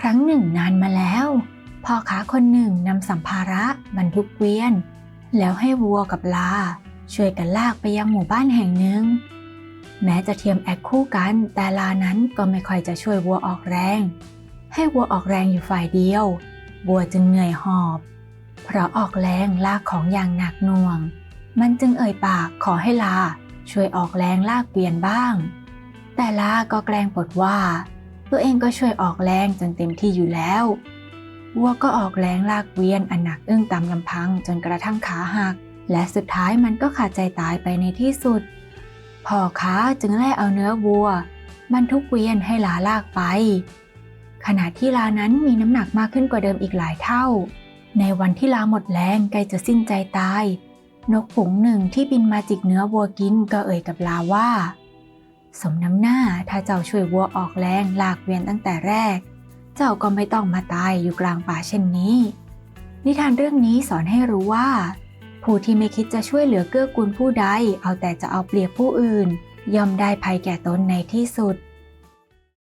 ครั้งหนึ่งนานมาแล้วพ่อค้าคนหนึ่งนำสัมภาระบรรทุกเกวียน แล้วให้วัวกับลา ช่วยกันลากไปยังหมู่บ้านแห่งหนึ่ง แม้จะเทียมแอคคู่กัน แต่ลานั้นก็ไม่ค่อยจะช่วยวัวออกแรง ให้วัวออกแรงอยู่ฝ่ายเดียว วัวจึงเหนื่อยหอบ เพราะออกแรงลากของอย่างหนักหน่วง มันจึงเอ่ยปากขอให้ลา ช่วยออกแรงลากเกวียนบ้าง แต่ลาก็แกล้งปดว่า ตัวเองก็ช่วยออกแรงจนเต็มที่อยู่แล้ววัวก็ออกแรงลากเวียนอันหนักอึ้งตามลำพังจนกระทั่งขาหัก และสุดท้ายมันก็ขาดใจตายไปในที่สุดพ่อค้าจึงแล่เอาเนื้อวัวบรรทุกเวียนให้ลาลากไป ขณะที่ลานั้นมีน้ำหนักมากขึ้นกว่าเดิมอีกหลายเท่า ในวันที่ลาหมดแรงใกล้จะสิ้นใจตาย นกฝูงหนึ่งที่บินมาจิกเนื้อวัวกินก็เอ่ยกับลาว่า สมน้ำหน้าถ้าเจ้าช่วยวัวออกแรงลากเวียนตั้งแต่แรก เจ้าก็ไม่ต้องมาตายอยู่กลางป่าเช่นนี้ นิทานเรื่องนี้สอนให้รู้ว่า ผู้ที่ไม่คิดจะช่วยเหลือเกื้อกูลผู้ใด เอาแต่จะเอาเปรียบผู้อื่น ย่อมได้ภัยแก่ตนในที่สุด